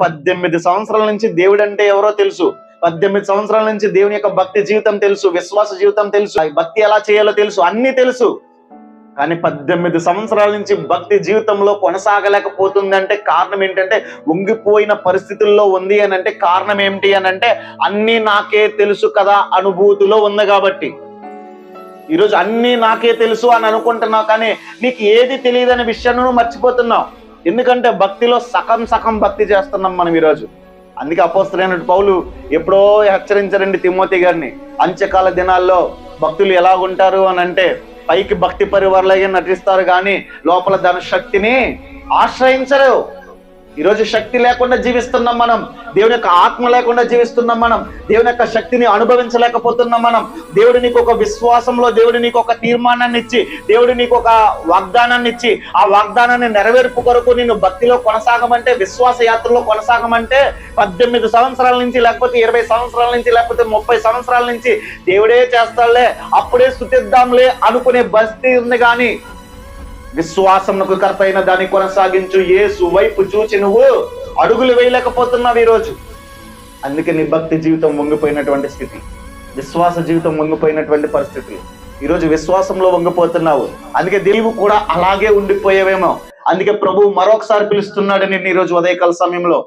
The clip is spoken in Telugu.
పద్దెనిమిది సంవత్సరాల నుంచి దేవుడు అంటే ఎవరో తెలుసు. పద్దెనిమిది సంవత్సరాల నుంచి దేవుని యొక్క భక్తి జీవితం తెలుసు విశ్వాస జీవితం తెలుసు. ఆ భక్తి ఎలా చేయాలో తెలుసు అన్ని తెలుసు. కానీ పద్దెనిమిది సంవత్సరాల నుంచి భక్తి జీవితంలో కొనసాగలేకపోతుందంటే కారణం ఏంటంటే ఉంగిపోయిన పరిస్థితుల్లో ఉంది అని అంటే కారణం ఏమిటి అని అంటే అన్ని నాకే తెలుసు కదా అనుభూతిలో ఉంది కాబట్టి. ఈరోజు అన్ని నాకే తెలుసు అని అనుకుంటున్నావు కానీ నీకు ఏది తెలియదనే విషయాన్ని నువ్వు మర్చిపోతున్నావు. ఎందుకంటే భక్తిలో సగం సగం భక్తి చేస్తున్నాం మనం ఈరోజు. అందుకే అపోస్తులైన పౌలు ఎప్పుడో హెచ్చరించారండి తిమోతి గారిని అంత్యకాల దినాల్లో భక్తులు ఎలాగుంటారు అని అంటే పైకి భక్తి పరివారులాగే నటిస్తారు కానీ లోపల దాని శక్తిని ఆశ్రయించరు. ఈరోజు శక్తి లేకుండా జీవిస్తున్నాం మనం. దేవుని యొక్క ఆత్మ లేకుండా జీవిస్తున్నాం మనం. దేవుని యొక్క శక్తిని అనుభవించలేకపోతున్నాం మనం. దేవుడు నీకు ఒక విశ్వాసంలో దేవుడు నీకు ఒక తీర్మానాన్ని ఇచ్చి దేవుడు నీకు ఒక వాగ్దానాన్ని ఇచ్చి ఆ వాగ్దానాన్ని నెరవేర్పు కొరకు నేను భక్తిలో కొనసాగమంటే విశ్వాస యాత్రలో కొనసాగమంటే పద్దెనిమిది సంవత్సరాల నుంచి లేకపోతే ఇరవై సంవత్సరాల నుంచి లేకపోతే ముప్పై సంవత్సరాల నుంచి దేవుడే చేస్తాడులే. అప్పుడే స్థుతిద్దాంలే అనుకునే బస్తీ ఉంది కానీ విశ్వాసమునకు కర్తైన దాన్ని కొనసాగించు. యేసు వైపు చూచి నువ్వు అడుగులు వేయలేకపోతున్నావు ఈరోజు. అందుకే నీ భక్తి జీవితం వంగిపోయినటువంటి స్థితి. విశ్వాస జీవితం వంగిపోయినటువంటి పరిస్థితి. ఈరోజు విశ్వాసంలో వంగిపోతున్నావు. అందుకే దేవుడు కూడా అలాగే ఉండిపోయేవేమో. అందుకే ప్రభు మరొకసారి పిలుస్తున్నాడు నేను ఈరోజు ఉదయకాల సమయంలో.